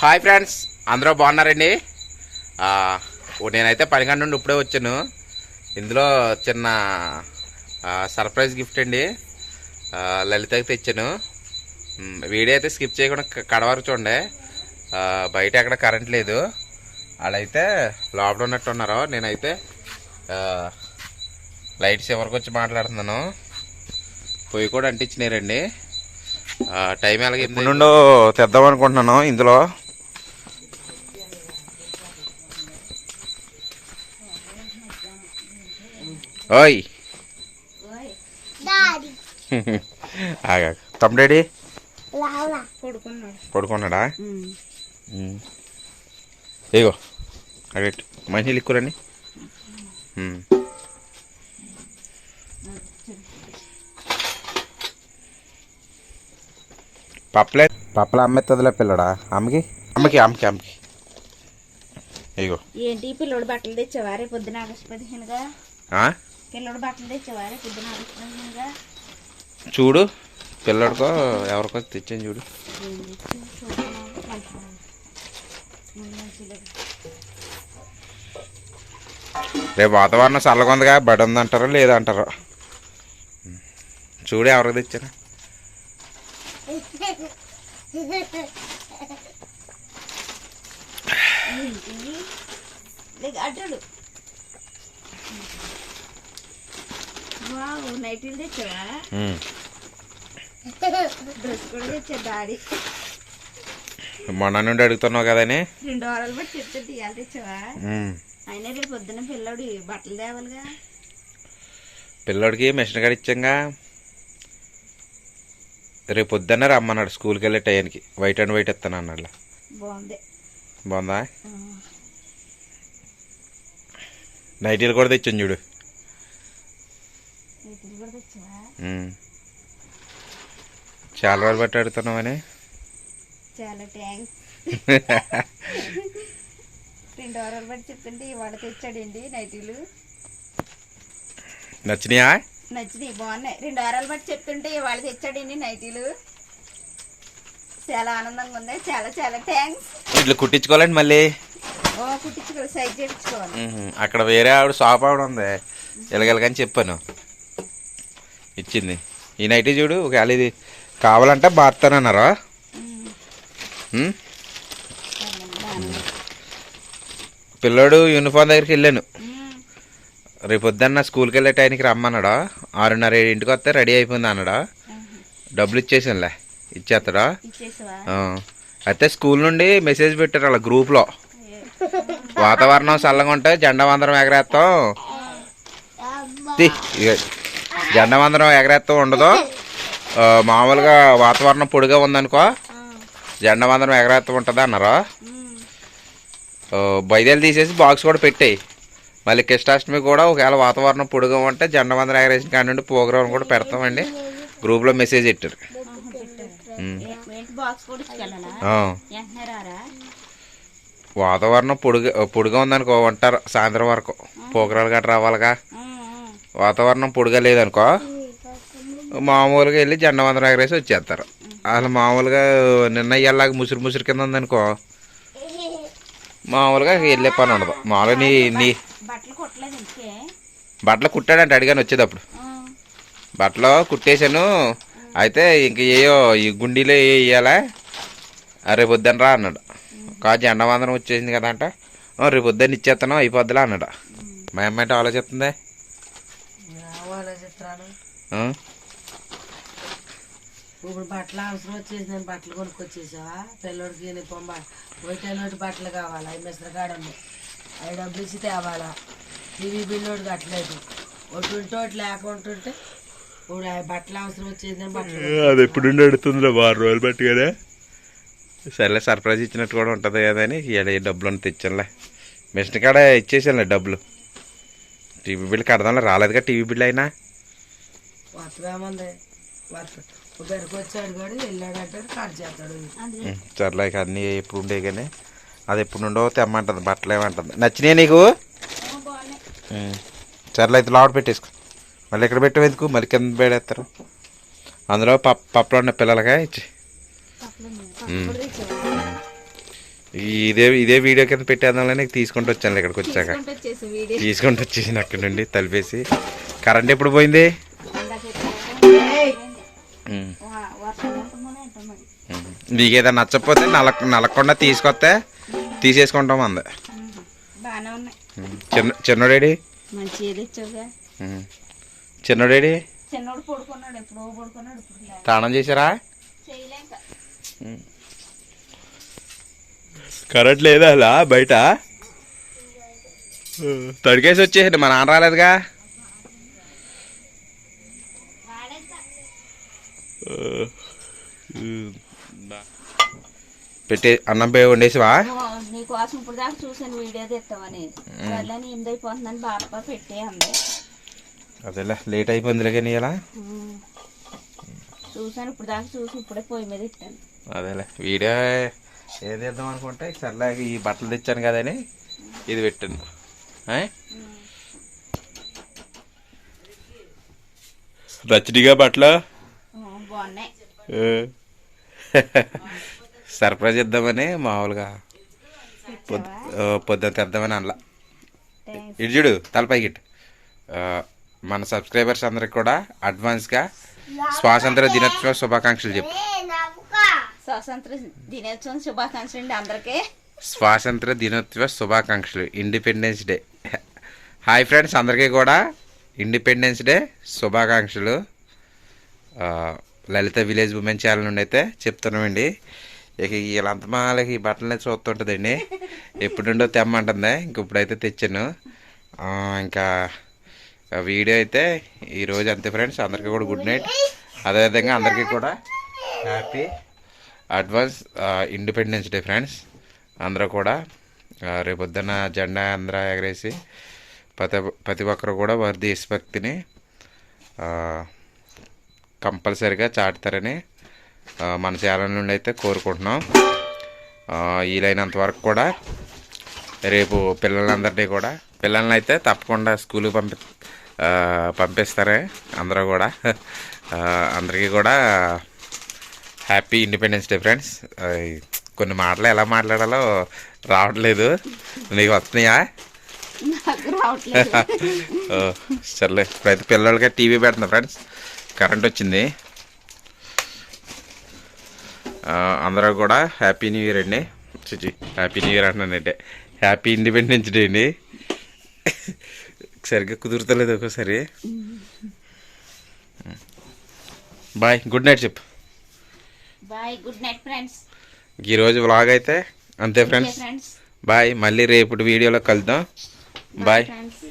Hi friends అందరూ బాగున్నారండి? నేనైతే పనిగంట నుండి ఇప్పుడే వచ్చాను. ఇందులో చిన్న సర్ప్రైజ్ గిఫ్ట్ అండి. లలితకి తెచ్చాను. వీడియో అయితే స్కిప్ చేయకుండా కడవారు చూడండి. బయట ఎక్కడ కరెంట్ లేదు. వాళ్ళైతే లోపల ఉన్నట్టున్నారు నేనైతే లైట్ లైట్స్ ఎవరికి వచ్చి మాట్లాడుతున్నాను. పొయ్యి కూడా అంటించినారండి. టైం ఎలాగ ఇప్పుడు నుండో తెద్దాం అనుకుంటున్నాను ఇందులో. ఓయ్. తమ్ముడేడి పడుకున్నాడు. ఇగో. అడగట్టు మంచి లిక్కురండి పప్పలే? పప్పల అమ్మెత్తదిలే పిల్లడా. అమ్మకి? అమ్మకి అమ్మకి అమ్మకి. ఇగో. ఏంటి పిల్లోడు బట్టలు తెచ్చావా? రేపు పొద్దున ఆగస్టు పదిహేనుగా? ఆ? పిల్లోడు బట్టలు పొద్దున చూడు పిల్లడికో ఎవరికో తెచ్చాను చూడు. రేపు వాతావరణం చల్లగా ఉందిగా బడి ఉందంటారో లేదంటారో చూడు ఎవరికి తెచ్చారా ఏంటి? లేక అడ్డాడు వావ్ నైటీలు తెచ్చావా? ఉమ్. డ్రెస్ కూడా తెచ్చా డాడీ. మొన్న నుండి అడుగుతున్నావు కదని రెండు వారాలు బట్టి చెప్తే ఇవాళ తెచ్చావా. అయినా రేపు పొద్దున పిల్లోడు బట్టలు తేవాలిగా. పిల్లోడికి మిషన్ కాడ ఇచ్చాంగా. రేపు పొద్దున్న రమ్మన్నాడు స్కూల్కి వెళ్ళే టైంకి. వైట్ అండ్ వైట్ ఇస్తాను అన్నాడు బాగుంది. బాగుందా? నైటీలు కూడా తెచ్చాను చూడు నైటీలు కూడా తెచ్చావా ఉమ్. చాలా రోజులు బట్టి అడుగుతున్నావని చాలా థ్యాంక్స్ రెండు వారాలు బట్టి చెప్తుంటే ఇవాళ తెచ్చాడండి నైటీలు. నచ్చినాయా? నచ్చినాయి బాగున్నాయి. రెండు వారాలు బట్టి చెప్తుంటే ఇవాళ తెచ్చాడండి నైటీలు. చాలా ఆనందంగా ఉంది. చాలా చాలా థ్యాంక్స్ ఇట్లా కుట్టించుకోవాలండి మళ్ళీ? కుట్టించుకోవాలి సైజ్ చేయించుకోవాలి. అక్కడ వేరే ఆవిడ షాప్ ఆవిడ ఉంది. ఇలాగెలగని చెప్పాను. ఇచ్చింది. ఈ నైటీ చూడు ఒకవేళ ఇది. కావాలంటే ఉంది. పిల్లోడు యూనిఫామ్ దగ్గరికి వెళ్ళాను. రేపు పొద్దున్న స్కూల్కి వెళ్ళే టైంకి రమ్మన్నాడా? ఆరున్నర ఏడింటికి వస్తే రెడీ అయిపోయింది అన్నాడా. డబ్బులు ఇచ్చేసానులే. ఇచ్చేస్తాడా. అయితే స్కూల్ నుండి మెసేజ్ పెట్టారు అలా గ్రూప్లో. వాతావరణం చల్లగా ఉంటే జెండా వందరం ఎగరేస్తాం. తీ, ఇగ జెండా వందరం ఎగరేస్తాం ఉండదు మామూలుగా వాతావరణం పొడిగా ఉందనుకో ఆ, జెండా వందరం ఎగరేస్తూ ఉంటుంది అన్నారు. బయదలు తీసేసి బాక్స్ కూడా పెట్టాయి. మళ్ళీ కృష్ణాష్టమి కూడా ఒకవేళ వాతావరణం పొడిగా ఉంటే జెండా వందరం ఎగరేసిన కాడి నుండి ప్రోగ్రామ్ కూడా పెడతామండి. గ్రూప్లో మెసేజ్ పెట్టారు. వాతావరణం పొడిగా పొడిగా ఉందనుకో ఉంటారు సాయంత్రం వరకు. ప్రోగ్రాలు గట్రా రావాలిగా. వాతావరణం పొడిగా లేదనుకో మామూలుగా వెళ్ళి జెండా వందరం ఎగరేసి వచ్చేస్తారు. అసలు మామూలుగా నిన్న ఇయ్యాలాగా ముసురు ముసురు కింద ఉందనుకో మామూలుగా వెళ్ళే పని ఉండదు. మామూలుగా నీ నీ బట్టలు కుట్టాడంటే అడిగాను వచ్చేటప్పుడు. బట్టలు కుట్టేశాను. అయితే ఇంక ఏయో ఈ గుండీలో ఏ ఇయ్యాలా? రేపు వద్దని రా అన్నాడు. కా జెండా వందనం వచ్చేసింది కదా అంట. "ఆ, రేపు వద్దని ఇచ్చేస్తాను అయిపోద్దిలా అన్నాడు. మా అమ్మాయి ఆలోచిస్తుంది? ఇప్పుడు బట్టలు అవసరం వచ్చేసి నేను బట్టలు కొనుక్కొచ్చేసావా? పిల్లోడికి యూనిఫామ్ ఒకటి బట్టలు కావాలా? అవి మిశ్రగాడమ్మ అవి డబ్బులు ఇచ్చి తేవాలా? టీవీ బిల్లోడు కట్టలేదు. ఒకటి ఉంటే ఒకటి లేకుంటుంటే ఇప్పుడు బట్టలు అవసరం వచ్చేసి నేను బట్టలు అది ఎప్పుడు నడుతుందిలే వారం రోజులు బట్టి కదా. సర్లే సర్ప్రైజ్ ఇచ్చినట్టు కూడా ఉంటుంది కదా అని ఈ డబ్బులు తెచ్చానులే మిషన్ కాడ ఇచ్చేసానులే డబ్బులు. టీవీ బిల్ కడదాంలే రాలేదుగా టీవీ బిల్ అయినా. వచ్చాడు వెళ్ళాడంటే కట్ చేస్తాడు. అందులో ఉం, సర్లే అన్నీ ఎప్పుడు ఉండే కానీ అది ఎప్పుడు ఉండో తెమ్మంటుంది బట్టలు ఏమంటుంది నచ్చినాయి నీకు. సర్లే అయితే లోపల పెట్టేసుకో. మళ్ళీ ఇక్కడ పెట్టావు ఎందుకు? మళ్ళీ కింద పెడేస్తారు అందులో పప్పు పప్పులో ఉన్న పిల్లలగా ఇచ్చి. ఇదే ఇదే వీడియో కింద పెట్టేద్దాంలే నీకు తీసుకుంటూ వచ్చాను ఇక్కడికి వచ్చాక. తీసుకుంటూ వచ్చేసి వీడియో. తీసుకుంటూ వచ్చేసింది అక్కడ నుండి తలిపేసి. కరెంట్ ఎప్పుడు పోయింది? నీకేదో నచ్చకపోతే నల నలకుండా తీసుకొస్తే తీసేసుకుంటాం అంద. చిన్న చిన్నడేడి? లే. స్నానం చేశారా? కరెంట్ లేదా అలా బయట? తడికేసి వచ్చేసింది మా నాన్న రాలేదుగా? పెట్టి అన్నం పోయి వండేసివా? నీకోసం ఇప్పుడు దాకా చూసాను వీడియో తెస్తామని వాళ్ళని ఎనిమిది అయిపోతుందని బాప పెట్టే అంది. అదేలే లేట్ అయిపోయిందిలే కానీ ఇలా. చూసాను ఇప్పుడు దాకా చూసి ఇప్పుడే పొయ్యి మీద ఇట్టాను అదేలే వీడియో ఏది ఇద్దాం అనుకుంటే సర్లే ఈ బట్టలు తెచ్చాను కదని ఇది పెట్టాను? రచడిగా బట్టలు? బాగున్నాయి. సర్ప్రైజ్ ఇద్దామని మామూలుగా పొద్దున తెద్దామని అనలా. చూడు తలపైకి మన సబ్స్క్రైబర్స్ అందరికి కూడా అడ్వాన్స్గా స్వాతంత్ర దినోత్సవ శుభాకాంక్షలు చెప్పు. స్వాతంత్ర దినోత్సవం శుభాకాంక్షలు అండి అందరికీ. స్వాతంత్ర దినోత్సవ శుభాకాంక్షలు. ఇండిపెండెన్స్ డే హాయ్ ఫ్రెండ్స్ అందరికీ కూడా ఇండిపెండెన్స్ డే శుభాకాంక్షలు. లలిత విలేజ్ ఉమెన్ ఛానల్ నుండి అయితే చెప్తున్నామండి. ఇక వీళ్ళంతమాలకి ఈ బట్టలనే చూస్తుంటుందండి. ఎప్పుడు నుండో తెమ్మంటుంది. ఇంక ఇప్పుడైతే తెచ్చాను. ఇంకా వీడియో అయితే ఈరోజు అంతే ఫ్రెండ్స్. అందరికీ కూడా గుడ్ నైట్. అదేవిధంగా అందరికీ కూడా happy advance independence day friends. అందరూ కూడా రేపొద్దున జెండా అందరూ ఎగరేసి ప్రతి ప్రతి ఒక్కరు కూడా వారి దేశభక్తిని కంపల్సరిగా చాటుతారని మన ఛానల్ నుండి అయితే కోరుకుంటున్నాం. వీలైనంత వరకు కూడా రేపు పిల్లలందరినీ కూడా పిల్లల్ని అయితే తప్పకుండా స్కూల్కి పంపి పంపిస్తారే అందరూ కూడా. అందరికీ కూడా హ్యాపీ ఇండిపెండెన్స్ డే ఫ్రెండ్స్. కొన్ని మాటలు ఎలా మాట్లాడాలో రావట్లేదు. నీకు వస్తున్నాయా సర్లే. ఇప్పుడైతే పిల్లలకి టీవీ పెడుతున్నా ఫ్రెండ్స్. కరెంట్ వచ్చింది అందరూ కూడా హ్యాపీ న్యూ ఇయర్ అండి. చిచి హ్యాపీ న్యూ ఇయర్ అంటున్నానంటే హ్యాపీ ఇండిపెండెన్స్ డే అండి. సరిగ్గా కుదురుతలేదు ఒక్కోసారి. బాయ్ గుడ్ నైట్ చెప్పు. Bye good night friends. ఈరోజు వ్లాగ్ అయితే అంతే ఫ్రెండ్స్. ఫ్రెండ్స్. బాయ్ మళ్ళీ రేపు వీడియోలో కలుద్దాం. బాయ్. ఫ్రెండ్స్.